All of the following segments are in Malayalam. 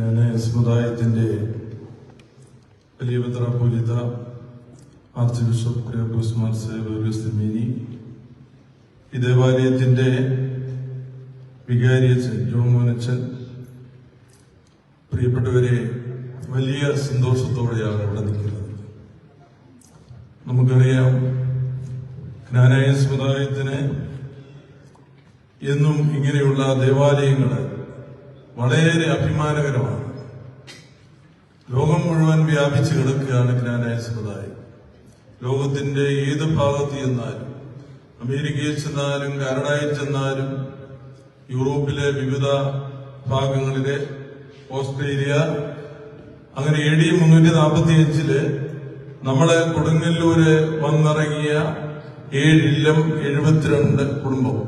ഞാൻ സമുദായത്തിന്റെ അലിയപത്ര പൂജിത ആർച്ച് ബിഷപ്പ് ക്രിയോസ് മാർസേബോസ് തിരുമേനി ഈ വികാരിയച്ഛൻ ജോൺ മോനച്ചൻ പ്രിയപ്പെട്ടവരെ വലിയ സന്തോഷത്തോടെയാണ് ഇവിടെ നിൽക്കുന്നത്. നമുക്കറിയാം ജ്ഞാനായ സമുദായത്തിന് എന്നും ഇങ്ങനെയുള്ള ദേവാലയങ്ങൾ വളരെ അഭിമാനകരമാണ്. ലോകം മുഴുവൻ വ്യാപിച്ചു കിടക്കുകയാണ് ജ്ഞാനായ സമുദായം ലോകത്തിന്റെ ഏത് ഭാഗത്ത് ചെന്നാലും അമേരിക്കയിൽ ചെന്നാലും കാനഡയിൽ ചെന്നാലും യൂറോപ്പിലെ വിവിധ ഭാഗങ്ങളിലെ ഓസ്ട്രേലിയ അങ്ങനെ എ ഡി മുന്നൂറ്റി നാൽപ്പത്തി അഞ്ചിൽ നമ്മളെ കൊടുങ്ങല്ലൂര് വന്നിറങ്ങിയ ഏഴില്ലം എഴുപത്തിരണ്ട് കുടുംബം.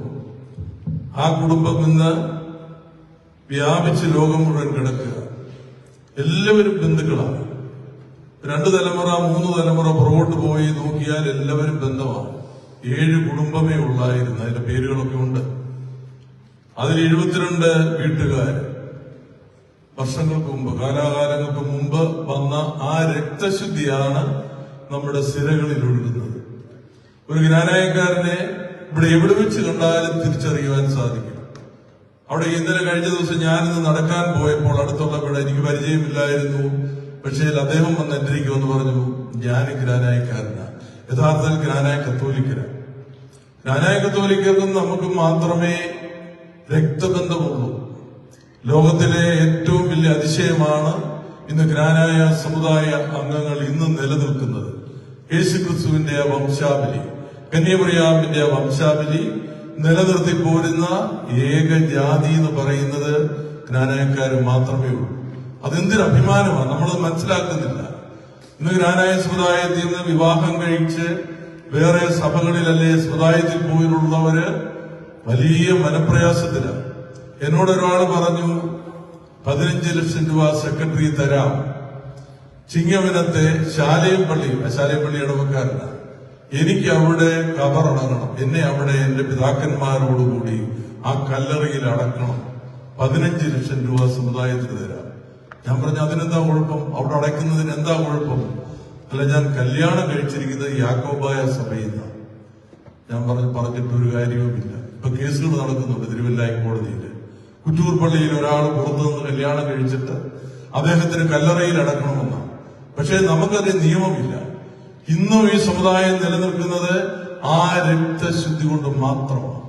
ആ കുടുംബം ഇന്ന് വ്യാപിച്ച് ലോകം മുഴുവൻ കിടക്കുക. എല്ലാവരും ബന്ധുക്കളാണ്. രണ്ടു തലമുറ മൂന്ന് തലമുറ പുറകോട്ട് പോയി നോക്കിയാൽ എല്ലാവരും ബന്ധമാണ്. ഏഴ് കുടുംബമേ ഉള്ളായിരുന്നു. അതിന്റെ പേരുകളൊക്കെ ഉണ്ട്. അതിൽ എഴുപത്തിരണ്ട് വീട്ടുകാർ വർഷങ്ങൾക്ക് മുമ്പ് കാലാകാലങ്ങൾക്ക് മുമ്പ് വന്ന ആ രക്തശുദ്ധിയാണ് നമ്മുടെ സിരകളിൽ ഒഴുകുന്നത്. ഒരു ജ്ഞാനായക്കാരനെ ഇവിടെ എവിടെ വെച്ച് കണ്ടാലും തിരിച്ചറിയുവാൻ സാധിക്കും. അവിടെ ഇന്നലെ കഴിഞ്ഞ ദിവസം ഞാനിന്ന് നടക്കാൻ പോയപ്പോൾ അടുത്തുള്ള വീട് എനിക്ക് പരിചയമില്ലായിരുന്നു. പക്ഷേ അദ്ദേഹം വന്ന് വന്ന് പറഞ്ഞു ഞാൻ ഗ്രാനായക്കാരനാണ് യഥാർത്ഥത്തിൽ ഗ്രാനായ കത്തോലിക്കര ഗ്രാനായ കത്തോലിക്കർക്കും നമുക്ക് മാത്രമേ രക്തബന്ധമുള്ളൂ. ലോകത്തിലെ ഏറ്റവും വലിയ അതിശയമാണ് ഇന്ന് ഗ്രാനായ സമുദായ അംഗങ്ങൾ ഇന്നും നിലനിൽക്കുന്നത്. യേശുക്രിസ്തുവിന്റെ ക്രിസ്തുവിന്റെ വംശാവലി കന്യാമറിയാമിന്റെ വംശാവലി നിലനിർത്തി പോരുന്ന ഏക ജാതി എന്ന് പറയുന്നത് ജ്ഞാനായക്കാർ മാത്രമേ ഉള്ളൂ. അതെന്തൊരു അഭിമാനമാണ്? നമ്മളത് മനസ്സിലാക്കുന്നില്ല. ഇന്ന് ജ്ഞാനായ സമുദായത്തിൽ നിന്ന് വിവാഹം കഴിച്ച് വേറെ സഭകളിലല്ലേ സമുദായത്തിൽ പോയിട്ടുള്ളവര് വലിയ മനപ്രയാസത്തിലാണ്. എന്നോട് ഒരാൾ പറഞ്ഞു പതിനഞ്ച് ലക്ഷം രൂപ സെക്രട്ടറി തരാം. ചിങ്ങവനത്തെ ശാലയം പള്ളി ശാലയം പള്ളി ഇടവക്കാരനാണ്. എനിക്ക് അവിടെ കബറടങ്ങണം എന്നെ അവിടെ എന്റെ പിതാക്കന്മാരോടുകൂടി ആ കല്ലറയിൽ അടക്കണം. പതിനഞ്ച് ലക്ഷം രൂപ സമുദായത്തിന് തരാം. ഞാൻ പറഞ്ഞു അതിനെന്താ കുഴപ്പം? അവിടെ അടയ്ക്കുന്നതിന് എന്താ കുഴപ്പം? അല്ല ഞാൻ കല്യാണം കഴിച്ചിരിക്കുന്നത് യാക്കോബായ സഭയിൽ നിന്നാണ്. ഞാൻ പറഞ്ഞു പറഞ്ഞിട്ട് ഒരു കാര്യവുമില്ല ഇപ്പൊ കേസുകൾ നടക്കുന്നുണ്ട് തിരുവല്ലായി കോടതിയിൽ കുറ്റൂർ പള്ളിയിൽ ഒരാൾ പുറത്തു നിന്ന് കല്യാണം കഴിച്ചിട്ട് അദ്ദേഹത്തിന് കല്ലറയിൽ അടക്കണമെന്നാണ്. പക്ഷേ നമുക്കതിന് നിയമമില്ല. ഇന്നും ഈ സമുദായം നിലനിൽക്കുന്നത് ആ രക്തശുദ്ധി കൊണ്ട് മാത്രമാണ്.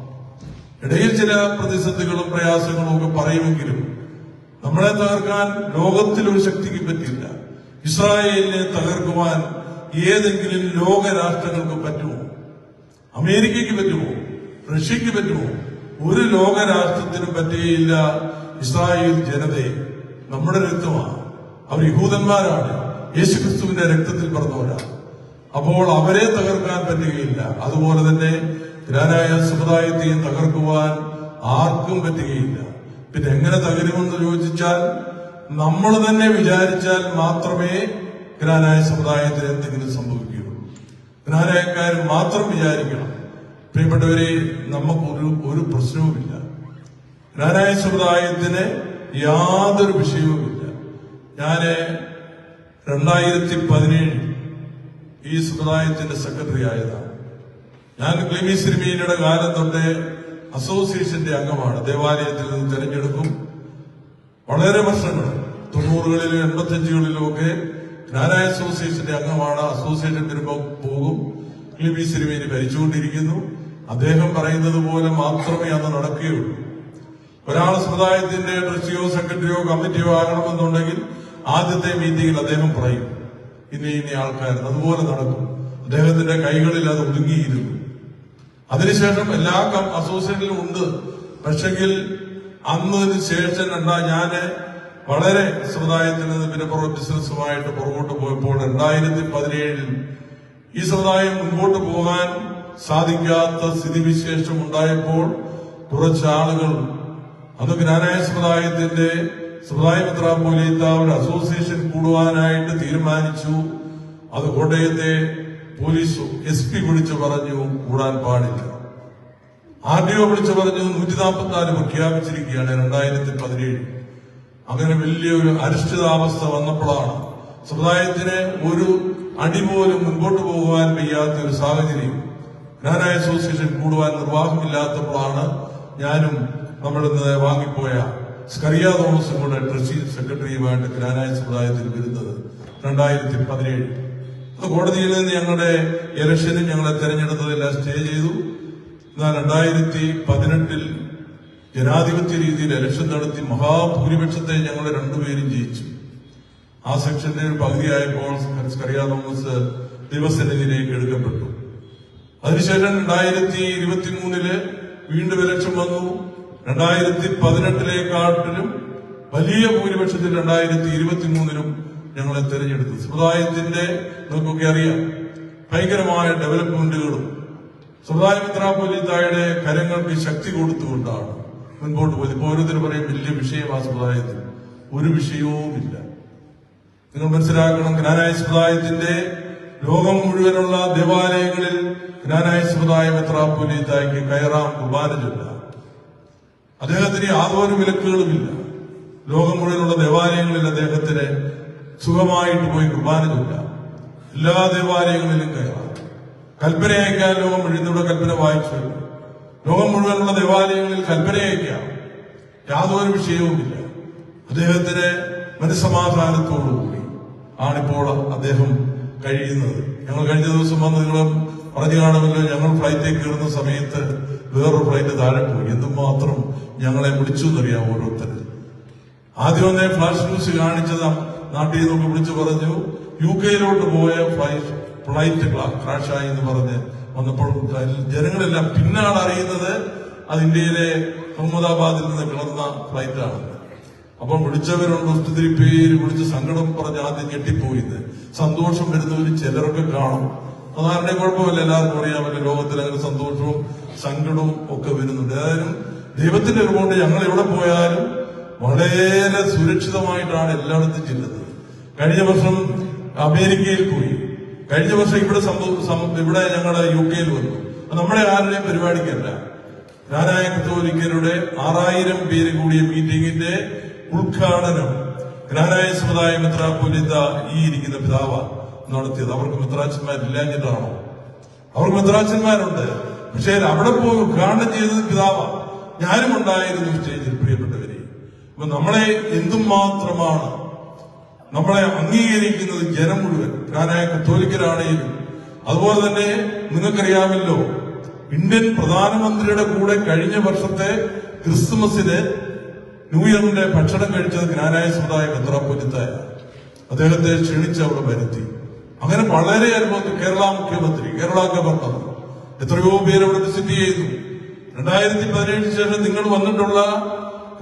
ഇടയിൽ ചില പ്രതിസന്ധികളും പ്രയാസങ്ങളും ഒക്കെ പറയുമെങ്കിലും നമ്മളെ തകർക്കാൻ ലോകത്തിലൊരു ശക്തിക്ക് പറ്റില്ല. ഇസ്രായേലിനെ തകർക്കുവാൻ ഏതെങ്കിലും ലോകരാഷ്ട്രങ്ങൾക്ക് പറ്റുമോ? അമേരിക്കയ്ക്ക് പറ്റുമോ? റഷ്യക്ക് പറ്റുമോ? ഒരു ലോകരാഷ്ട്രത്തിനും പറ്റുകയില്ല ഇസ്രായേൽ ജനതയെ നമ്മുടെ രക്തമാണ്. അവർ യഹൂദന്മാരാണ്. യേശുക്രിസ്തുവിന്റെ രക്തത്തിൽ പറഞ്ഞവരാണ് അപ്പോൾ അവരെ തകർക്കാൻ പറ്റുകയില്ല. അതുപോലെ തന്നെ ഗ്രാനായ സമുദായത്തെയും തകർക്കുവാൻ ആർക്കും പറ്റുകയില്ല. പിന്നെ എങ്ങനെ തകരുമെന്ന് ചോദിച്ചാൽ നമ്മൾ തന്നെ വിചാരിച്ചാൽ മാത്രമേ ഗ്രാനായ സമുദായത്തിന് എന്തെങ്കിലും സംഭവിക്കുകയുള്ളൂ. ഗ്രാനായക്കാർ മാത്രം വിചാരിക്കണം. പ്രിയപ്പെട്ടവരെ നമുക്കൊരു ഒരു പ്രശ്നവുമില്ല. ഗ്രാനായ സമുദായത്തിന് യാതൊരു വിഷയവുമില്ല. ഞാൻ രണ്ടായിരത്തി പതിനേഴ് ഈ സമുദായത്തിന്റെ സെക്രട്ടറി ആയതാണ് ഞാൻ ക്ലിമി സിനിമയുടെ കാലം തൊട്ടേ അസോസിയേഷന്റെ അംഗമാണ്. ദേവാലയത്തിൽ നിന്ന് തെരഞ്ഞെടുക്കും. വളരെ വർഷങ്ങൾ തൊണ്ണൂറുകളിലും എൺപത്തിയഞ്ചുകളിലും ഒക്കെ ജ്ഞാനായ അസോസിയേഷന്റെ അംഗമാണ്. അസോസിയേഷൻ വരുമ്പോൾ പോകും. ക്ലിമി സിരിമേനി ഭരിച്ചുകൊണ്ടിരിക്കുന്നു. അദ്ദേഹം പറയുന്നത് പോലെ മാത്രമേ അത് നടക്കുകയുള്ളൂ. ഒരാൾ സമുദായത്തിന്റെ ട്രസ്റ്റിയോ സെക്രട്ടറിയോ കമ്മിറ്റിയോ ആകണമെന്നുണ്ടെങ്കിൽ ആദ്യത്തെ മീറ്റിംഗിൽ അദ്ദേഹം പറയും. ഇന്ന ഇന്ന ആൾക്കാർ അതുപോലെ നടക്കും. അദ്ദേഹത്തിന്റെ കൈകളിൽ അത് ഒതുങ്ങിയിരുന്നു. അതിനുശേഷം എല്ലാ അസോസിയേഷനിലും ഉണ്ട്. പക്ഷെങ്കിൽ അന്നതിന് ശേഷം രണ്ടാ ഞാൻ വളരെ സമുദായത്തിൽ നിന്ന് പിന്നെ ബിസിനസ്സുമായിട്ട് പുറകോട്ട് പോയപ്പോൾ രണ്ടായിരത്തി പതിനേഴിൽ ഈ സമുദായം മുൻപോട്ട് പോകാൻ സാധിക്കാത്ത സ്ഥിതിവിശേഷം ഉണ്ടായപ്പോൾ കുറച്ചാളുകൾ അന്ന് ജ്ഞാനായ സമുദായത്തിന്റെ സമുദായ മെത്രാപോലീത്ത ഒരു അസോസിയേഷൻ കൂടുവാനായിട്ട് തീരുമാനിച്ചു. അത് കോട്ടയത്തെ പോലീസ് എസ് പി വിളിച്ചു പറഞ്ഞു കൂടാൻ പാടില്ല. ആർ ഡി ഒ വിളിച്ചു പറഞ്ഞു നൂറ്റി നാൽപ്പത്തിനാല് പ്രഖ്യാപിച്ചിരിക്കുകയാണ് രണ്ടായിരത്തി പതിനേഴ് അങ്ങനെ വലിയൊരു അരിഷ്ടിതാവസ്ഥ വന്നപ്പോഴാണ് സമുദായത്തിന് ഒരു അടി പോലും മുൻപോട്ട് പോകുവാൻ വയ്യാത്ത ഒരു സാഹചര്യം. ജ്ഞാനായ അസോസിയേഷൻ കൂടുവാൻ നിർവാഹമില്ലാത്തപ്പോഴാണ് ഞാനും നമ്മളിന്ന് വാങ്ങിപ്പോയ സ്കറിയ തോമസും കൂടെ ട്രസ്റ്റി സെക്രട്ടറിയുമായിട്ട് ഗ്രാനായ സമുദായത്തിൽ വരുന്നത് രണ്ടായിരത്തി പതിനേഴ് കോടതിയിൽ നിന്ന് ഞങ്ങളുടെ ഇലക്ഷനിൽ ഞങ്ങളെ തെരഞ്ഞെടുത്തതെല്ലാം സ്റ്റേ ചെയ്തു. എന്നാൽ രണ്ടായിരത്തി പതിനെട്ടിൽ ജനാധിപത്യ രീതിയിൽ ഇലക്ഷൻ നടത്തി മഹാഭൂരിപക്ഷത്തെ ഞങ്ങൾ രണ്ടുപേരും ജയിച്ചു. ആ സെക്ഷന്റെ ഒരു പകുതിയായപ്പോൾ സ്കറിയ തോമസ് ദൈവസന്നിധിയിലേക്ക് എടുക്കപ്പെട്ടു. അതിനുശേഷം രണ്ടായിരത്തി ഇരുപത്തി മൂന്നിൽ വീണ്ടും ഇലക്ഷൻ വന്നു. രണ്ടായിരത്തി പതിനെട്ടിലേക്കാട്ടിലും വലിയ ഭൂരിപക്ഷത്തിൽ രണ്ടായിരത്തി ഇരുപത്തി മൂന്നിലും ഞങ്ങളെ തെരഞ്ഞെടുത്തു. സമുദായത്തിന്റെ നമുക്കൊക്കെ അറിയാം ഭയങ്കരമായ ഡെവലപ്മെന്റുകളും സമുദായ മിത്രാപൊലിത്തായുടെ കരങ്ങൾക്ക് ശക്തി കൊടുത്തുകൊണ്ടാണ് മുൻപോട്ട് പോയത്. ഇപ്പൊ ഓരോരുത്തർ പറയും വലിയ വിഷയം ആ സമുദായത്തിൽ. ഒരു വിഷയവുമില്ല. നിങ്ങൾ മനസ്സിലാക്കണം ജ്ഞാനായ സമുദായത്തിന്റെ ലോകം മുഴുവനുള്ള ദേവാലയങ്ങളിൽ ജ്ഞാനായ സമുദായ മെത്രാപ്പൊലീത്തായ്ക്ക് കയറാം കുർബാന അദ്ദേഹത്തിന് യാതൊരു വിലക്കുകളുമില്ല. ലോകം മുഴുവനുള്ള ദേവാലയങ്ങളിൽ അദ്ദേഹത്തിന് സുഖമായിട്ട് പോയി കുർബാന ചൊല്ലാം. എല്ലാ ദേവാലയങ്ങളിലും കയറാം. കൽപ്പന അയക്കാൻ ലോകം മുഴുവൻ കൽപ്പന വായിച്ചു ലോകം മുഴുവനുള്ള ദേവാലയങ്ങളിൽ കൽപ്പന അയക്കാം. യാതൊരു വിഷയവുമില്ല. അദ്ദേഹത്തിന് മനസ്സമാധാനത്തോടുകൂടി ആണിപ്പോൾ അദ്ദേഹം കഴിയുന്നത്. ഞങ്ങൾ കഴിഞ്ഞ ദിവസം വന്ന് നിങ്ങൾ പറഞ്ഞു ഞങ്ങൾ ഫ്ലൈറ്റിൽ കയറുന്ന സമയത്ത് വേറൊരു ഫ്ലൈറ്റ് താഴെ പോയി. എന്തുമാത്രം ഞങ്ങളെ വിളിച്ചു എന്നറിയാം ഓരോരുത്തർ ആദ്യം ഒന്നേ ഫ്ലാഷ് ന്യൂസ് കാണിച്ചത്. നാട്ടിൽ നിന്നൊക്കെ വിളിച്ചു പറഞ്ഞു യു കെയിലോട്ട് പോയ ഫ്ലൈറ്റ് ഫ്ലൈറ്റ് ക്രാഷായി എന്ന് പറഞ്ഞ് വന്നപ്പോൾ ജനങ്ങളെല്ലാം പിന്നാണ് അറിയുന്നത് അത് ഇന്ത്യയിലെ അഹമ്മദാബാദിൽ നിന്ന് കിളർന്ന ഫ്ലൈറ്റാണ് അപ്പം വിളിച്ചവരുണ്ട് ഒത്തിരി പേര് വിളിച്ച് സങ്കടം പറഞ്ഞ് ആദ്യം ഞെട്ടിപ്പോയിന്ന് സന്തോഷം വരുന്നവര് ചിലരൊക്കെ കാണും. അതാരുടെ കുഴപ്പമില്ല. എല്ലാവർക്കും അറിയാമല്ലോ ലോകത്തിൽ അങ്ങനെ സന്തോഷവും സങ്കടവും ഒക്കെ വരുന്നുണ്ട്. ഏതായാലും ദൈവത്തിന്റെ കൃപകൊണ്ട് ഞങ്ങൾ എവിടെ പോയാലും വളരെ സുരക്ഷിതമായിട്ടാണ് എല്ലായിടത്തും ചെല്ലുന്നത്. കഴിഞ്ഞ വർഷം അമേരിക്കയിൽ പോയി. കഴിഞ്ഞ വർഷം ഇവിടെ ഇവിടെ ഞങ്ങൾ യു കെയിൽ വന്നു നമ്മുടെ ആരുടെയും പരിപാടിക്കല്ല. നാരായ കത്തോലിക്കരുടെ ആറായിരം പേര് കൂടിയ മീറ്റിംഗിന്റെ ഉദ്ഘാടനം ജ്ഞാനായ സമുദായ മെത്രാപ്പൊലിത്ത ഈ ഇരിക്കുന്ന പിതാവ നടത്തിയത്. അവർക്ക് മിത്രാച്ചന്മാരില്ലാഞ്ഞിട്ടാണോ അവർക്ക് മിത്രാച്ചന്മാരുണ്ട് പക്ഷേ അവിടെ പോയി ഉദ്ഘാടനം ചെയ്തത് പിതാവ്. ഞാനും ഉണ്ടായിരുന്നു സ്റ്റേജിൽ പ്രിയപ്പെട്ടവരെ. അപ്പൊ നമ്മളെ എന്തും മാത്രമാണ് നമ്മളെ അംഗീകരിക്കുന്നത് ജനം മുഴുവൻ. ഞാനായ കത്തോലിക്കരാണെങ്കിലും അതുപോലെ തന്നെ നിങ്ങൾക്കറിയാമല്ലോ ഇന്ത്യൻ പ്രധാനമന്ത്രിയുടെ കൂടെ കഴിഞ്ഞ വർഷത്തെ ക്രിസ്തുമസിന് ന്യൂ ഇയറിന്റെ ഭക്ഷണം കഴിച്ചത് ജ്ഞാനായ സമുദായ മെത്രാപ്പൊലിത്തായ. അദ്ദേഹത്തെ ക്ഷണിച്ച് അവിടെ വരുത്തി. അങ്ങനെ വളരെ അനുഭവത്തിൽ കേരള മുഖ്യമന്ത്രി കേരള ഗവർണർ എത്രയോ പേര് അവിടെ വിസിറ്റ് ചെയ്തു. രണ്ടായിരത്തി പതിനേഴിന് ശേഷം നിങ്ങൾ വന്നിട്ടുള്ള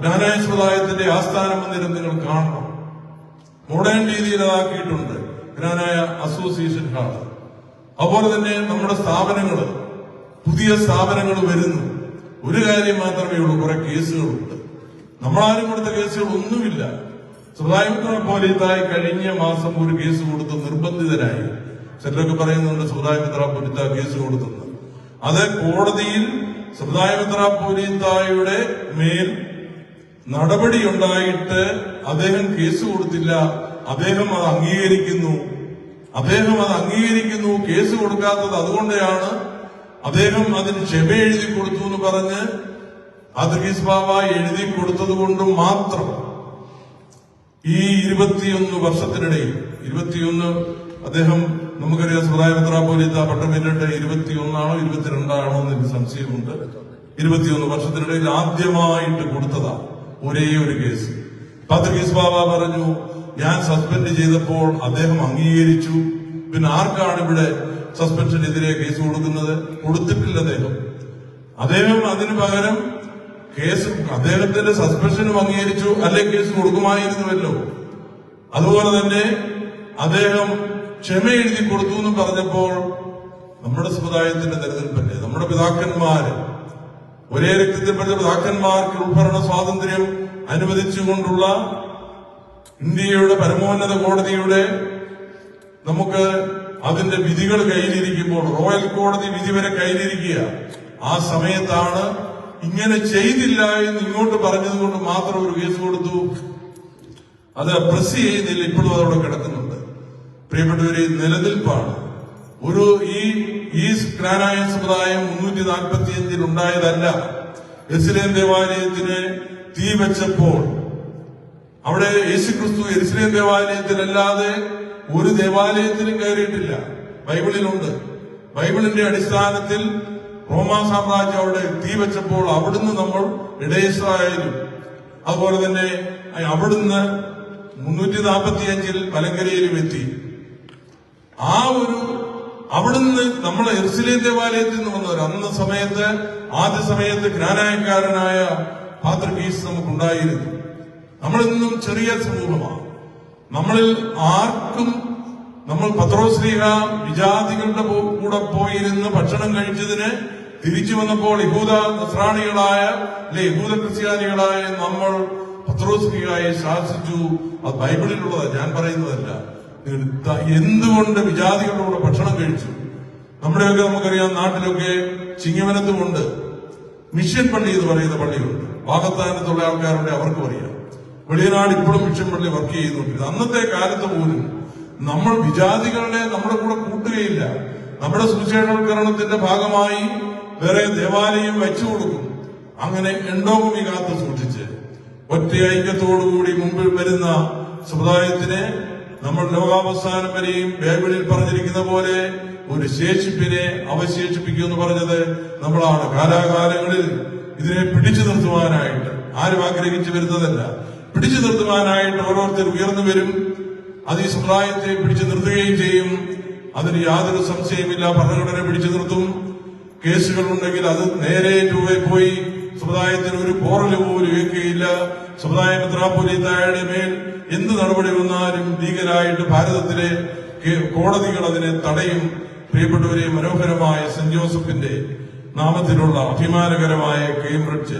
ജ്ഞാനായ സമുദായത്തിന്റെ ആസ്ഥാന മന്ദിരം നിങ്ങൾ കാണണം. മോഡേൺ രീതിയിൽ അതാക്കിയിട്ടുണ്ട് ജ്ഞാനായ അസോസിയേഷൻ ഹാൾ. അതുപോലെ തന്നെ നമ്മുടെ സ്ഥാപനങ്ങൾ പുതിയ സ്ഥാപനങ്ങൾ വരുന്നു. ഒരു കാര്യം മാത്രമേ ഉള്ളൂ കുറെ കേസുകളുണ്ട്. നമ്മളാരും കൊടുത്ത കേസുകൾ ഒന്നുമില്ല സമുദായമിത്ര പോലീത്തായി കഴിഞ്ഞ മാസം ഒരു കേസ് കൊടുത്ത് നിർബന്ധിതനായി ചിലരൊക്കെ പറയുന്നുണ്ട് സമുദായമിത്ര പോലീത്ത കേസ് കൊടുത്തെന്ന്. അത് കോടതിയിൽ സമുദായമിത്ര പോലീത്തായുടെ മേൽ നടപടി ഉണ്ടായിട്ട് അദ്ദേഹം കേസ് കൊടുത്തില്ല. അദ്ദേഹം അത് അംഗീകരിക്കുന്നു. അദ്ദേഹം അത് അംഗീകരിക്കുന്നു. കേസ് കൊടുക്കാത്തത് അതുകൊണ്ടാണ് അദ്ദേഹം അതിന് ക്ഷമ എഴുതി കൊടുത്തു എന്ന് പറഞ്ഞ് അദ്രീസ് ബാബ എഴുതി കൊടുത്തത് കൊണ്ട് മാത്രം ഈ ഇരുപത്തിയൊന്ന് വർഷത്തിനിടയിൽ ഇരുപത്തിയൊന്ന് അദ്ദേഹം നമുക്കറിയാം സമുദായപത്ര പോലീത്ത പട്ടം പിന്നിട്ട് ഇരുപത്തിയൊന്നാണോ ഇരുപത്തിരണ്ടാണോ എന്ന് എനിക്ക് സംശയമുണ്ട്. ഇരുപത്തിയൊന്ന് വർഷത്തിനിടയിൽ ആദ്യമായിട്ട് കൊടുത്തതാ ഒരേ ഒരു കേസ്. പത്രീസ് ബാബ പറഞ്ഞു ഞാൻ സസ്പെൻഡ് ചെയ്തപ്പോൾ അദ്ദേഹം അംഗീകരിച്ചു. പിന്നെ ആർക്കാണ് ഇവിടെ സസ്പെൻഷനെതിരെ കേസ് കൊടുക്കുന്നത്? കൊടുത്തിട്ടില്ല അദ്ദേഹം. അദ്ദേഹം അതിനു പകരം കേസ് അദ്ദേഹത്തിന്റെ സസ്പെൻഷനും അംഗീകരിച്ചു അല്ലെ കേസ് കൊടുക്കുമായിരുന്നുവല്ലോ അതുപോലെ തന്നെ അദ്ദേഹം ക്ഷമ എഴുതി കൊടുത്തു എന്ന് പറഞ്ഞപ്പോൾ നമ്മുടെ സമുദായത്തിന്റെ നിലനിൽപ്പല്ലേ നമ്മുടെ പിതാക്കന്മാര് ഒരേ രക്തത്തിൽപ്പെട്ട പിതാക്കന്മാർക്ക് ഉൾഭരണ സ്വാതന്ത്ര്യം അനുവദിച്ചുകൊണ്ടുള്ള ഇന്ത്യയുടെ പരമോന്നത കോടതിയുടെ നമുക്ക് അതിന്റെ വിധികൾ കയ്യിലിരിക്കുമ്പോൾ റോയൽ കോടതി വിധി വരെ കയ്യിലിരിക്കുക. ആ സമയത്താണ് ഇങ്ങനെ ചെയ്തില്ല എന്ന് ഇങ്ങോട്ട് പറഞ്ഞത് കൊണ്ട് മാത്രം ഒരു കേസ് കൊടുത്തു. അത് പ്രസ് ചെയ്യുന്നില്ല. ഇപ്പോഴും അതവിടെ കിടക്കുന്നുണ്ട്. പ്രിയപ്പെട്ടവരെ നിലനിൽപ്പാണ്. ഒരു ഈ ഈ ജ്ഞാനായ സമുദായം മുന്നൂറ്റി നാൽപ്പത്തി അഞ്ചിൽ ഉണ്ടായതല്ല. എസ്ലേം ദേവാലയത്തിന് തീ വെച്ചപ്പോൾ. അവിടെ യേശുക്രിസ്തു എരുസലേം ദേവാലയത്തിലല്ലാതെ ഒരു ദേവാലയത്തിലും കയറിയിട്ടില്ല. ബൈബിളിലുണ്ട്. ബൈബിളിന്റെ അടിസ്ഥാനത്തിൽ റോമാ സാമ്രാജ്യം അവിടെ തീ വെച്ചപ്പോൾ അവിടുന്ന് നമ്മൾ ഇടയസായാലും അതുപോലെ തന്നെ അവിടുന്ന് മുന്നൂറ്റി നാൽപ്പത്തി അഞ്ചിൽ മലങ്കരയിലും എത്തി. ആ ഒരു അവിടുന്ന് നമ്മളെ എർസിലേം ദേവാലയത്തിൽ നിന്ന് വന്നവർ. അന്ന സമയത്ത് ആദ്യ സമയത്ത് ജ്ഞാനായക്കാരനായ പാത്രകീസ് നമുക്കുണ്ടായിരുന്നു. നമ്മളിന്നും ചെറിയ സമൂഹമാണ്. നമ്മളിൽ ആർക്കും നമ്മൾ പത്രോശ്രീഹ വിജാതികളുടെ കൂടെ പോയിരുന്ന് ഭക്ഷണം കഴിച്ചതിന് തിരിച്ചു വന്നപ്പോൾ യഹൂദ നസ്രാണികളായ അല്ലെ യഹൂദ ക്രിസ്ത്യാനികളായ നമ്മൾ പത്രോശ്രീകായെ ശാസിച്ചു. അത് ബൈബിളിലുള്ളതാ ഞാൻ പറയുന്നതല്ല. എന്തുകൊണ്ട് വിജാതികളുടെ കൂടെ ഭക്ഷണം കഴിച്ചു? നമ്മുടെയൊക്കെ നമുക്കറിയാം നാട്ടിലൊക്കെ ചിങ്ങവനത്തുമുണ്ട് മിഷൻ പള്ളി എന്ന് പറയുന്ന പള്ളിയുണ്ട്. വാഗത്താനത്തുള്ള ആൾക്കാരുണ്ട് അവർക്കും അറിയാം. വെളിയനാട് ഇപ്പോഴും മിഷൻ പള്ളി വർക്ക് ചെയ്യുന്നുണ്ട്. അന്നത്തെ കാലത്ത് പോലും നമ്മൾ വിജാതികളുടെ നമ്മുടെ കൂടെ കൂട്ടുകയില്ല. നമ്മുടെ സുവിശേഷവൽക്കരണത്തിന്റെ ഭാഗമായി വേറെ ദേവാലയം വെച്ചു കൊടുക്കും. അങ്ങനെ എണ്ടോഭൂമി കാത്തു സൂക്ഷിച്ച് ഒറ്റ ഐക്യത്തോടുകൂടി മുമ്പിൽ വരുന്ന സമുദായത്തിനെ നമ്മൾ ലോകാവസാനം വരെയും ബൈബിളിൽ പറഞ്ഞിരിക്കുന്ന പോലെ ഒരു ശേഷിപ്പിനെ അവശേഷിപ്പിക്കും എന്ന് പറഞ്ഞത് നമ്മളാണ്. കാലാകാലങ്ങളിൽ ഇതിനെ പിടിച്ചു നിർത്തുവാനായിട്ട് ആരും ആഗ്രഹിച്ചു വരുന്നതല്ല. പിടിച്ചു നിർത്തുവാനായിട്ട് ഓരോരുത്തർ ഉയർന്നു വരും. അത് ഈ സമുദായത്തെ പിടിച്ചു നിർത്തുകയും ചെയ്യും. അതിന് യാതൊരു സംശയമില്ല ഭരണഘടന പിടിച്ചു നിർത്തും. കേസുകൾ ഉണ്ടെങ്കിൽ അത് നേരെ രൂപയിൽ പോയി സമുദായത്തിന് ഒരു പോറൽ പോലും ഏൽക്കുകയില്ല. സമുദായ മെത്രാപ്പൊലീത്തായുടെ മേൽ എന്ത് നടപടി വന്നാലും ലീഗലായിട്ട് ഭാരതത്തിലെ കോടതികൾ അതിനെ തടയും. പ്രിയപ്പെട്ടവരെ മനോഹരമായ സെന്റ് ജോസഫിന്റെ നാമത്തിലുള്ള അഭിമാനകരമായ കേംബ്രിഡ്ജ്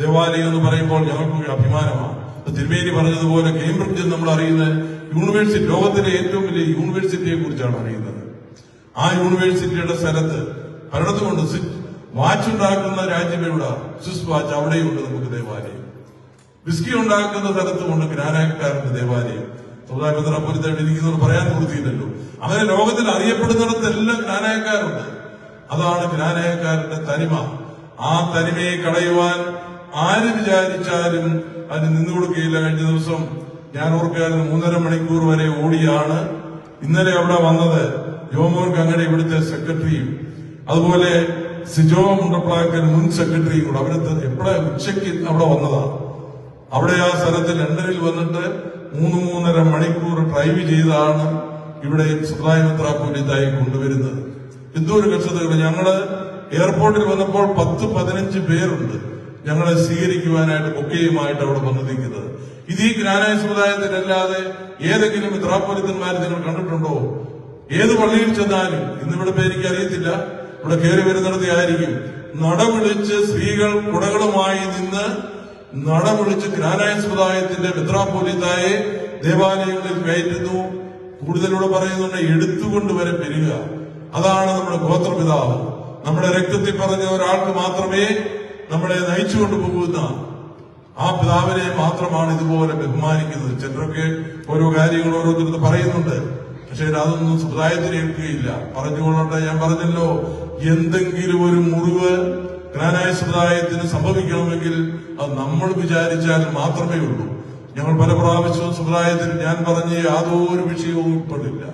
ദേവാലയം എന്ന് പറയുമ്പോൾ ഞങ്ങൾക്ക് അഭിമാനമാണ്. തിരുമേനി പറഞ്ഞതുപോലെ കേംബ്രിഡ്ജ് നമ്മൾ അറിയുന്നത് യൂണിവേഴ്സിറ്റി ലോകത്തിലെ ഏറ്റവും വലിയ യൂണിവേഴ്സിറ്റിയെ കുറിച്ചാണ് അറിയുന്നത്. ആ യൂണിവേഴ്സിറ്റിയുടെ സ്ഥലത്ത് ഭരണത്തുകൊണ്ട് വാച്ച് ഉണ്ടാക്കുന്ന രാജ്യം എവിടെ സ്വിസ് വാച്ച് അവിടെയുണ്ട് നമുക്ക് ദേവാലയം. വിസ്കി ഉണ്ടാക്കുന്ന സ്ഥലത്തുമുണ്ട് ഗ്രാനായക്കാരന്റെ ദേവാലയം. സമുദായപുരത്തായിട്ട് ഇരിക്കുന്നവർ പറയാൻ പൂർത്തിയില്ലല്ലോ. അങ്ങനെ ലോകത്തിൽ അറിയപ്പെടുന്നിടത്തെല്ലാം ജ്ഞാനായക്കാരുണ്ട് അതാണ് ജ്ഞാനായക്കാരന്റെ തനിമ. ആ തനിമയെ കളയുവാൻ ആര് വിചാരിച്ചാലും അതിന് നിന്നു കൊടുക്കുകയില്ല കഴിഞ്ഞ ദിവസം ഞാൻ ഓർക്കുകയായിരുന്നു മൂന്നര മണിക്കൂർ വരെ ഓടിയാണ്. ഇന്നലെ അവിടെ വന്നത് ജോമോൻ കങ്ങടെ ഇവിടുത്തെ സെക്രട്ടറിയും അതുപോലെ സിജോ മുണ്ടപ്ലാക്കൽ മുൻ സെക്രട്ടറിയും കൂടെ. അവരത്തെ എപ്പോഴെ ഉച്ചയ്ക്ക് അവിടെ വന്നതാണ്. അവിടെ ആ സ്ഥലത്ത് ലണ്ടനിൽ വന്നിട്ട് മൂന്ന് മൂന്നര മണിക്കൂർ ഡ്രൈവ് ചെയ്താണ് ഇവിടെ സുധായമിത്രാപൂരിതായി കൊണ്ടുവരുന്നത്. എന്തോ ഒരു കഷ്ടതകൾ ഞങ്ങൾ എയർപോർട്ടിൽ വന്നപ്പോൾ പത്ത് പതിനഞ്ച് പേരുണ്ട് ഞങ്ങളെ സ്വീകരിക്കുവാനായിട്ട് ബൊക്കെയുമായിട്ട് അവിടെ വന്നു നിൽക്കുന്നത് ഇത് ഈ ജ്ഞാനായ സമുദായത്തിലല്ലാതെ ഏതെങ്കിലും മിത്രാപൂരിതന്മാർ നിങ്ങൾ കണ്ടിട്ടുണ്ടോ? ഏത് പള്ളിയിൽ ചെന്നാലും ഇന്നിവിടെ പേരിക്ക് അറിയത്തില്ല ഇവിടെ കയറി വരുന്നിടത്ത് ആയിരിക്കും. നടവിളിച്ച് സ്ത്രീകൾ കുടകളുമായി നിന്ന് നടവിളിച്ച് ജ്ഞാനായ സമുദായത്തിന്റെ മിത്രാപോലിത്തായെ ദേവാലയങ്ങളിൽ കയറ്റുന്നു. കൂടുതലൂടെ പറയുന്നുണ്ട് എടുത്തുകൊണ്ട് വരെ വരിക അതാണ് നമ്മുടെ ഗോത്രപിതാവ്. നമ്മുടെ രക്തത്തിൽ പറഞ്ഞ ഒരാൾക്ക് മാത്രമേ നമ്മളെ നയിച്ചുകൊണ്ട് പോകുന്ന ആ പിതാവിനെ മാത്രമാണ് ഇതുപോലെ ബഹുമാനിക്കുന്നത്. ചിലരൊക്കെ ഓരോ കാര്യങ്ങൾ ഓരോരുത്തർക്ക് പറയുന്നുണ്ട്. പക്ഷേ അതൊന്നും സമുദായത്തിന് ഏൽക്കുകയില്ല. പറഞ്ഞുകൊള്ളട്ടെ ഞാൻ പറഞ്ഞല്ലോ എന്തെങ്കിലും ഒരു മുറിവ് ജ്ഞാനായ സമുദായത്തിന് സംഭവിക്കണമെങ്കിൽ അത് നമ്മൾ വിചാരിച്ചാൽ മാത്രമേ ഉള്ളൂ. ഞങ്ങൾ പല പ്രാവശ്യവും സമുദായത്തിൽ ഞാൻ പറഞ്ഞ യാതൊരു വിഷയവും ഉൾപ്പെടില്ല.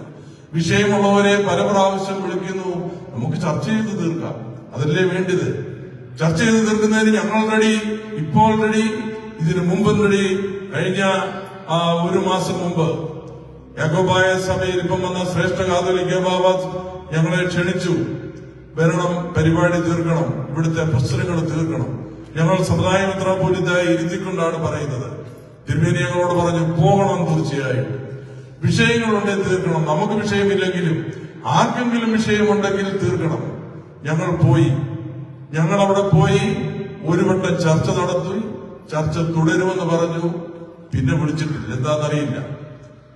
വിഷയമുള്ളവരെ പല പ്രാവശ്യം വിളിക്കുന്നു. നമുക്ക് ചർച്ച ചെയ്ത് തീർക്കാം. അതല്ലേ വേണ്ടത്? ചർച്ച ചെയ്ത് തീർക്കുന്നതിന് ഞങ്ങൾ റെഡി ഇപ്പോൾ റെഡി. ഇതിനു മുമ്പും റെഡി കഴിഞ്ഞ ഒരു മാസം മുമ്പ് യാക്കോബായ സഭയിൽ ഇപ്പം വന്ന ശ്രേഷ്ഠ കാതോലിക്ക ബാബ ഞങ്ങളെ ക്ഷണിച്ചു. വരണം പരിപാടി തീർക്കണം. ഇവിടുത്തെ പ്രശ്നങ്ങൾ തീർക്കണം. ഞങ്ങൾ സമുദായ മെത്രാപോലിത്തായി ഇരുത്തിക്കൊണ്ടാണ് പറയുന്നത്. തിരുമേനി ഞങ്ങളോട് പറഞ്ഞു പോകണം തീർച്ചയായും. വിഷയങ്ങളുണ്ടെങ്കിൽ തീർക്കണം. നമുക്ക് വിഷയമില്ലെങ്കിലും ആർക്കെങ്കിലും വിഷയമുണ്ടെങ്കിൽ തീർക്കണം. ഞങ്ങൾ പോയി. ഞങ്ങൾ അവിടെ പോയി ഒരു വട്ടം ചർച്ച നടത്തി. ചർച്ച തുടരുമെന്ന് പറഞ്ഞു. പിന്നെ വിളിച്ചിട്ടില്ല. എന്താണെന്നറിയില്ല.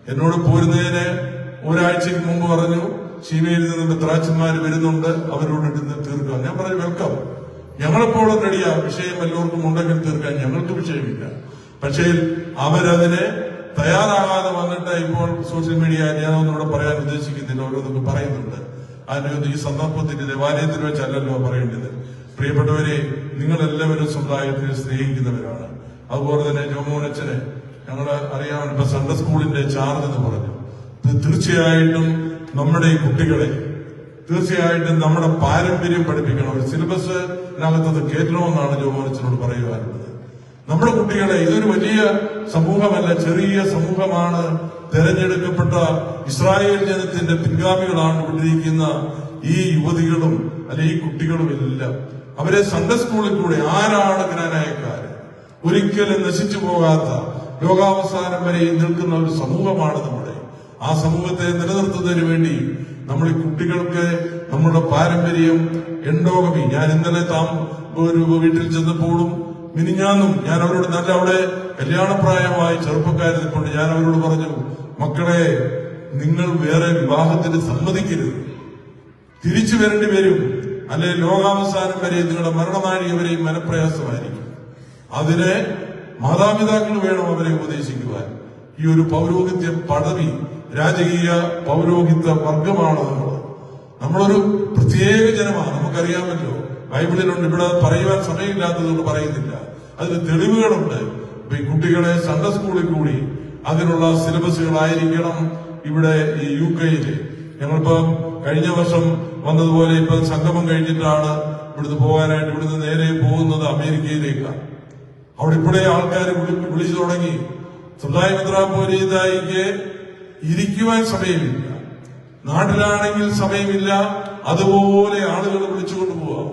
എന്നോട് പോരുന്നതിന് ഒരാഴ്ചക്ക് മുമ്പ് പറഞ്ഞു ശീമയിൽ നിന്ന് ത്രാച്ചന്മാര് വരുന്നുണ്ട് അവരോട് ഇരുന്ന് തീർക്കാം ഞാൻ പറഞ്ഞു വെൽക്കം. ഞങ്ങളെപ്പോഴും റെഡിയാ. വിഷയം എല്ലാവർക്കും ഉണ്ടെങ്കിൽ തീർക്കാൻ. ഞങ്ങൾക്ക് വിഷയമില്ല. പക്ഷേ അവരതിനെ തയ്യാറാകാതെ വന്നിട്ട് ഇപ്പോൾ സോഷ്യൽ മീഡിയ ഞാൻ ഒന്നുകൂടെ പറയാൻ ഉദ്ദേശിക്കുന്നില്ല. ഓരോന്നൊക്കെ പറയുന്നുണ്ട്. അതിനൊന്നും ഈ സന്ദർഭത്തിൽ ദേവാലയത്തിൽ വെച്ചല്ലല്ലോ പറയേണ്ടത്. പ്രിയപ്പെട്ടവരെ നിങ്ങൾ എല്ലാവരും സമുദായത്തെ സ്നേഹിക്കുന്നവരാണ്. അതുപോലെ തന്നെ ജോമോനച്ചന് ഞങ്ങൾ അറിയാം ഇപ്പൊ സൺഡേ സ്കൂളിന്റെ ചാർജ് എന്ന് പറഞ്ഞു. തീർച്ചയായിട്ടും നമ്മുടെ ഈ കുട്ടികളെ തീർച്ചയായിട്ടും നമ്മുടെ പാരമ്പര്യം പഠിപ്പിക്കണം. ഒരു സിലബസിനകത്തത് കയറ്റണമെന്നാണ് ജോമോനച്ചനോട് പറയുവാനുള്ളത്. നമ്മുടെ കുട്ടികളെ ഇതൊരു വലിയ സമൂഹമല്ല ചെറിയ സമൂഹമാണ്. തെരഞ്ഞെടുക്കപ്പെട്ട ഇസ്രായേൽ ജനത്തിന്റെ പിൻഗാമികളാണ് വിട്ടിരിക്കുന്ന ഈ യുവതികളും അല്ലെ ഈ കുട്ടികളും എല്ലാം. അവരെ സൺഡേ സ്കൂളിൽ കൂടെ ആരാണ് ജ്ഞാനായക്കാര് ഒരിക്കലും നശിച്ചു പോകാത്ത ലോകാവസാനം വരെ നിൽക്കുന്ന ഒരു സമൂഹമാണ് നമ്മുടെ. ആ സമൂഹത്തെ നിലനിർത്തുന്നതിന് വേണ്ടി നമ്മൾ ഈ കുട്ടികൾക്ക് നമ്മുടെ പാരമ്പര്യം എൻഡോഗമി. ഞാൻ ഇന്നലെ താം ഒരു വീട്ടിൽ ചെന്നപ്പോഴും മിനിഞ്ഞാന്നും ഞാൻ അവരോട് നല്ല അവിടെ കല്യാണപ്രായമായി ചെറുപ്പക്കാരെ കൊണ്ട് ഞാൻ അവരോട് പറഞ്ഞു മക്കളെ നിങ്ങൾ വേറെ വിവാഹത്തിന് സമ്മതിക്കരുത്. തിരിച്ചു വരേണ്ടി വരും. അല്ലെ ലോകാവസാനം വരെ നിങ്ങളുടെ മരണനാഴിക വരെയും മനപ്രയാസമായിരിക്കും. അതിനെ മാതാപിതാക്കൾ വേണം അവരെ ഉപദേശിക്കുവാൻ. ഈ ഒരു പൗരോഹിത്യ പദവി രാജകീയ പൗരോഹിത്യ വർഗമാണ് നമ്മൾ നമ്മളൊരു പ്രത്യേക ജനമാണ് നമുക്കറിയാമല്ലോ. ബൈബിളിലുണ്ട് ഇവിടെ പറയുവാൻ സമയമില്ലാത്തതുകൊണ്ട് പറയുന്നില്ല. അതിന് തെളിവുകളുണ്ട്. ഈ കുട്ടികളെ സൺഡേ സ്കൂളിൽ കൂടി അതിനുള്ള സിലബസുകളായിരിക്കണം ഇവിടെ ഈ യു കെയിൽ ഞങ്ങളിപ്പം കഴിഞ്ഞ വർഷം വന്നതുപോലെ ഇപ്പൊ സംഗമം കഴിഞ്ഞിട്ടാണ് ഇവിടുന്ന് പോകാനായിട്ട് ഇവിടുന്ന് നേരെ പോകുന്നത് അമേരിക്കയിലേക്കാണ് അവിടെ ഇപ്പോഴേ ആൾക്കാർ വിളിച്ചു തുടങ്ങി. സമുദായ മെത്രാപോലീതായിക്ക് ഇരിക്കുവാൻ സമയമില്ല. നാട്ടിലാണെങ്കിൽ സമയമില്ല. അതുപോലെ ആളുകൾ വിളിച്ചുകൊണ്ട് പോവാം.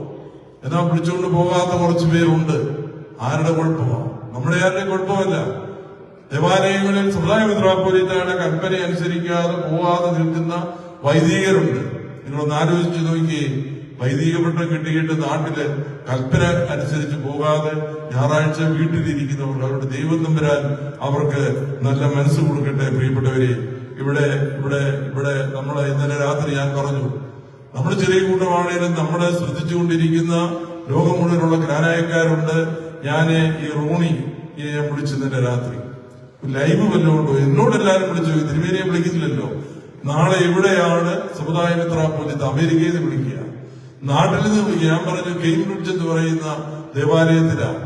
എന്നാ വിളിച്ചുകൊണ്ട് പോകാത്ത കുറച്ച് പേരുണ്ട്. ആരുടെ കുഴപ്പമാണ് നമ്മുടെ ആരുടെ കുഴപ്പമല്ല. ദേവാലയങ്ങളിൽ സമുദായ മെത്രാപോലീത്തയുടെ കൽപ്പന അനുസരിക്കാതെ പോവാതെ നിൽക്കുന്ന വൈദികരുണ്ട്. നിങ്ങളൊന്ന് ആലോചിച്ച് നോക്കിയേ. വൈദിക പട്ടം കിട്ടിയിട്ട് നാട്ടിൽ കൽപ്പന അനുസരിച്ച് പോകാതെ ഞായറാഴ്ച വീട്ടിലിരിക്കുന്നവർ അവരുടെ ദൈവം തമ്പുരാൻ അവർക്ക് നല്ല മനസ്സ് കൊടുക്കട്ടെ പ്രിയപ്പെട്ടവരെ. ഇവിടെ ഇവിടെ ഇവിടെ നമ്മളെ ഇന്നലെ രാത്രി ഞാൻ പറഞ്ഞു നമ്മൾ ചെറിയ കൂട്ടമാണെങ്കിലും നമ്മളെ ശ്രദ്ധിച്ചുകൊണ്ടിരിക്കുന്ന ലോകം മുഴുവനുള്ള ജ്ഞാനായക്കാരുണ്ട്. ഞാൻ ഈ റോണി ഞാൻ വിളിച്ചു ഇന്നലെ രാത്രി ലൈവ് വല്ലതും ഉണ്ടോ? എന്നോട് എല്ലാവരും വിളിച്ചു തിരുമേനിയെ വിളിക്കുന്നില്ലല്ലോ നാളെ എവിടെയാണ് സമുദായ മിത്ര മിത്രാപോലിത്ത് അമേരിക്കയിൽ നിന്ന് വിളിക്കുക? നാട്ടിൽ നിന്ന് വിളിക്കുക. ഞാൻ പറഞ്ഞു ബ്രിഡ്ജ് എന്ന് പറയുന്ന ദേവാലയത്തിലാണ്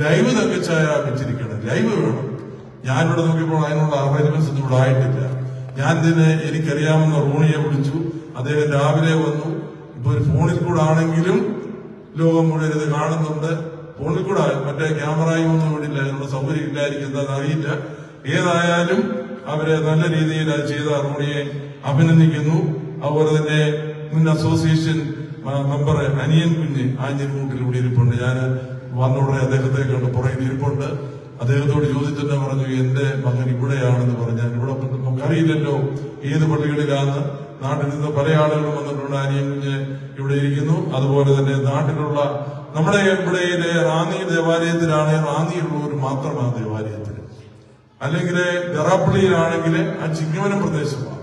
ലൈവ് തങ്കച്ചായ വെച്ചിരിക്കണം. ലൈവ് വേണം. ഞാനിവിടെ നോക്കിയപ്പോൾ അതിനുള്ള അറേഞ്ച്മെന്റ്സ് ഒന്നും ഇവിടെ ആയിട്ടില്ല. ഞാൻ തന്നെ എനിക്കറിയാവുന്ന റോണിയെ വിളിച്ചു. അദ്ദേഹം രാവിലെ വന്നു. ഇപ്പൊ ഒരു ഫോണിൽ കൂടെ ആണെങ്കിലും ലോകം മുഴുവൻ ഇത് കാണുന്നുണ്ട്. ഫോണിൽ കൂടെ മറ്റേ ക്യാമറയും ഒന്നും ഇവിടില്ല അതിനുള്ള സൗകര്യം ഇല്ലായിരിക്കും എന്താണെന്ന് അറിയില്ല. ഏതായാലും അവരെ നല്ല രീതിയിൽ അത് ചെയ്ത റോണിയെ അഭിനന്ദിക്കുന്നു. അതുപോലെ തന്നെ മുൻ അസോസിയേഷൻ മെമ്പർ അനിയൻ കുഞ്ഞ് ആഞ്ഞിൻകൂട്ടിൽ ഇവിടെ ഇരിപ്പുണ്ട്. ഞാൻ വന്നോടെ അദ്ദേഹത്തെ കണ്ട് പുറകിൽ ഇരിപ്പുണ്ട്. അദ്ദേഹത്തോട് ചോദിച്ചിട്ട് പറഞ്ഞു എന്റെ മകൻ ഇവിടെയാണെന്ന് പറഞ്ഞാൽ ഇവിടെ നമുക്കറിയില്ലല്ലോ ഏത് പള്ളികളിലാണ്. നാട്ടിൽ നിന്ന് പല ആളുകളും വന്നിട്ടുണ്ട്. അനിയൻ കുഞ്ഞ് ഇവിടെ ഇരിക്കുന്നു. അതുപോലെ തന്നെ നാട്ടിലുള്ള നമ്മുടെ ഇവിടെയിലെ റാന്നി ദേവാലയത്തിലാണ് റാന്നിയുള്ളവർ മാത്രമാണ് ദേവാലയത്തിൽ അല്ലെങ്കിൽ ഗറാപ്പള്ളിയിലാണെങ്കിൽ ആ ചിങ്ങവനം പ്രദേശമാണ്.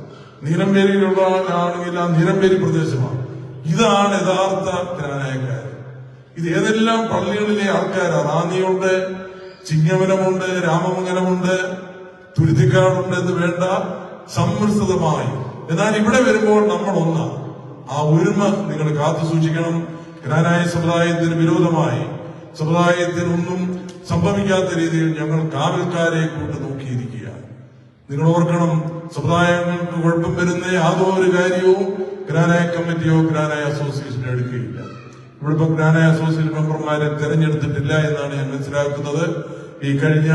നീലമ്പേരിയിലുള്ള ആണെങ്കിൽ ആ നിരമ്പേരി പ്രദേശമാണ്. ഇതാണ് യഥാർത്ഥ ജ്ഞാനായക്കാർ ഇത് ഏതെല്ലാം പള്ളികളിലെ ആൾക്കാരാണ്? റാന്നിയുണ്ട് ചിങ്ങവനമുണ്ട് രാമമംഗലമുണ്ട് തുരുത്തിക്കാടുണ്ട് എന്ന് വേണ്ട സമ്മിശ്രിതമായി. എന്നാൽ ഇവിടെ വരുമ്പോൾ നമ്മൾ ഒന്നാണ് ആ ഒരുമ നിങ്ങൾ കാത്തു സൂക്ഷിക്കണം. ഗ്രാനായ സമുദായത്തിന് വിരോധമായി സമുദായത്തിനൊന്നും സംഭവിക്കാത്ത രീതിയിൽ ഞങ്ങൾ കാവൽക്കാരെ കൂട്ട് നോക്കിയിരിക്കുകയാണ്. നിങ്ങൾ ഓർക്കണം സമുദായങ്ങൾക്ക് കുഴപ്പം വരുന്ന യാതൊരു കാര്യവും ഗ്രാനായ കമ്മിറ്റിയോ ഗ്രാനായ അസോസിയേഷനോ എടുക്കുകയില്ല. ഇവിടെ ഗ്രാനായ അസോസിയേഷൻ മെമ്പർമാരെ തെരഞ്ഞെടുത്തിട്ടില്ല എന്നാണ് ഞാൻ മനസ്സിലാക്കുന്നത്. ഈ കഴിഞ്ഞ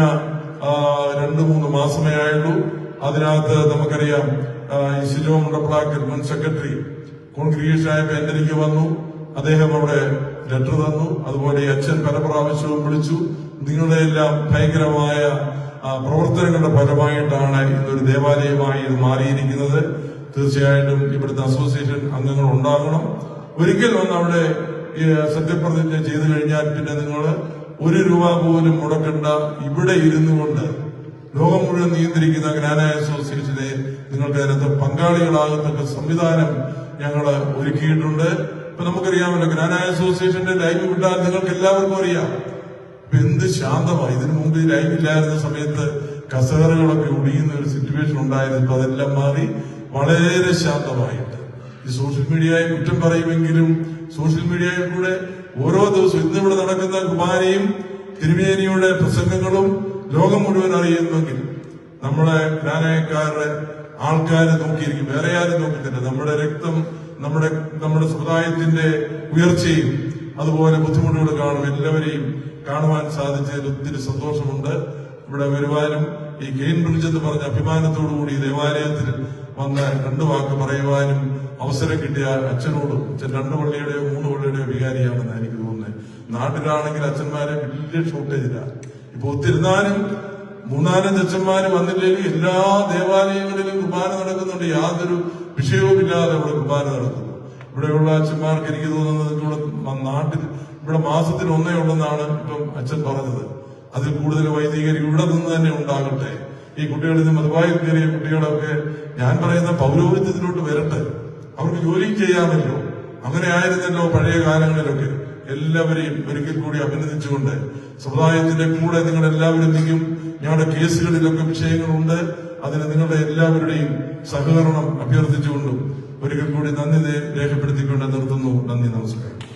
രണ്ടു മൂന്ന് മാസമേ ആയുള്ളൂ. അതിനകത്ത് നമുക്കറിയാം ശിലോ മുണ്ടപ്ലാക്കൽ മുൻ സെക്രട്ടറി കോൺഗ്രിഗേഷൻ ആയപ്പോൾ എന്റെ വന്നു. അദ്ദേഹം അവിടെ ലെറ്റർ തന്നു. അതുപോലെ അച്ഛൻ പല പ്രാവശ്യവും വിളിച്ചു. നിങ്ങളുടെ എല്ലാം ഭയങ്കരമായ പ്രവർത്തനങ്ങളുടെ ഫലമായിട്ടാണ് ഇന്നൊരു ദേവാലയമായി ഇത് മാറിയിരിക്കുന്നത്. തീർച്ചയായിട്ടും ഇവിടുത്തെ അസോസിയേഷൻ അംഗങ്ങൾ ഉണ്ടാകണം. ഒരിക്കൽ വന്ന് അവിടെ സത്യപ്രതിജ്ഞ ചെയ്തു കഴിഞ്ഞാൽ പിന്നെ നിങ്ങൾ ഒരു രൂപ പോലും മുടക്കണ്ട. ഇവിടെ ഇരുന്നു കൊണ്ട് ലോകം മുഴുവൻ നിയന്ത്രിക്കുന്ന ജ്ഞാനായ അസോസിയേഷനെ നിങ്ങൾക്ക് അതിനകത്ത് പങ്കാളികളാകത്തക്ക സംവിധാനം ഞങ്ങൾ ഒരുക്കിയിട്ടുണ്ട്. ഇപ്പൊ നമുക്കറിയാമല്ലോ ജ്ഞാനായ അസോസിയേഷന്റെ ലൈവ് വിട്ടാൽ നിങ്ങൾക്ക് എല്ലാവർക്കും അറിയാം. ഇപ്പൊ എന്ത് ശാന്തമായി? ഇതിനു മുമ്പ് ലൈവ് ഇല്ലായിരുന്ന സമയത്ത് കസേരകളൊക്കെ ഒടിയുന്ന ഒരു സിറ്റുവേഷൻ ഉണ്ടായിരുന്നു. ഇപ്പൊ അതെല്ലാം മാറി വളരെ ശാന്തമായിട്ട്. ഈ സോഷ്യൽ മീഡിയയെ കുറ്റം പറയുമെങ്കിലും സോഷ്യൽ മീഡിയയിൽ കൂടെ ഓരോ ദിവസവും ഇന്നിവിടെ നടക്കുന്ന കുമാരിയും തിരുമേനിയുടെ പ്രസംഗങ്ങളും ലോകം മുഴുവൻ അറിയുമെങ്കിൽ നമ്മുടെ ഗ്രാനയക്കാരുടെ ആൾക്കാരെ നോക്കിയിരിക്കും. വേറെ ആരും നോക്കുന്നില്ല. നമ്മുടെ രക്തം നമ്മുടെ നമ്മുടെ സമുദായത്തിന്റെ ഉയർച്ചയും അതുപോലെ ബുദ്ധിമുട്ടുകൾ കാണും. എല്ലാവരെയും കാണുവാൻ സാധിച്ചതിൽ ഒത്തിരി സന്തോഷമുണ്ട്. ഇവിടെ വരുവാനും ഈ ഗെയിൻ ബ്രിഡ്ജ് എന്ന് പറഞ്ഞ അഭിമാനത്തോടുകൂടി ദേവാലയത്തിൽ വന്ന് രണ്ട് വാക്ക് പറയുവാനും അവസരം കിട്ടിയ അച്ഛനോടും അച്ഛൻ രണ്ട് പള്ളിയുടെയോ മൂന്ന് പള്ളിയുടെയോ വികാരിയാണെന്ന് എനിക്ക് തോന്നുന്നത്. നാട്ടിലാണെങ്കിൽ അച്ഛന്മാരെ വലിയ ഷോർട്ടേജില്ല ഇപ്പൊ ഒത്തിരുന്നാലും മൂന്നാലഞ്ച് അച്ഛന്മാര് വന്നില്ലെങ്കിൽ എല്ലാ ദേവാലയങ്ങളിലും കുർബാന നടക്കുന്നുണ്ട്. യാതൊരു വിഷയവുമില്ലാതെ ഇവിടെ കുർബാന നടക്കുന്നു. ഇവിടെയുള്ള അച്ഛന്മാർക്ക് എനിക്ക് തോന്നുന്നത് നാട്ടിൽ ഇവിടെ മാസത്തിൽ ഒന്നേ ഉള്ളെന്നാണ് ഇപ്പം അച്ഛൻ പറഞ്ഞത്. അതിൽ കൂടുതൽ വൈദികർ ഇവിടെ നിന്ന് തന്നെ ഉണ്ടാകട്ടെ. ഈ കുട്ടികളിൽ നിന്ന് മതവായി കയറിയ കുട്ടികളൊക്കെ ഞാൻ പറയുന്ന പൗരോഹിത്യത്തിലോട്ട് വരട്ടെ. അവർക്ക് ജോലിയും ചെയ്യാമല്ലോ. അങ്ങനെ ആയിരുന്നല്ലോ പഴയ കാലങ്ങളിലൊക്കെ. എല്ലാവരെയും ഒരിക്കൽ കൂടി അഭിനന്ദിച്ചുകൊണ്ട് സമുദായത്തിന്റെ കൂടെ നിങ്ങൾ എല്ലാവരും നിൽക്കും. ഞങ്ങളുടെ കേസുകളിലൊക്കെ വിഷയങ്ങളുണ്ട്. അതിന് നിങ്ങളുടെ എല്ലാവരുടെയും സഹകരണം അഭ്യർത്ഥിച്ചുകൊണ്ടും ഒരിക്കൽ കൂടി നന്ദി രേഖപ്പെടുത്തിക്കൊണ്ട് നിർത്തുന്നു. നന്ദി നമസ്കാരം.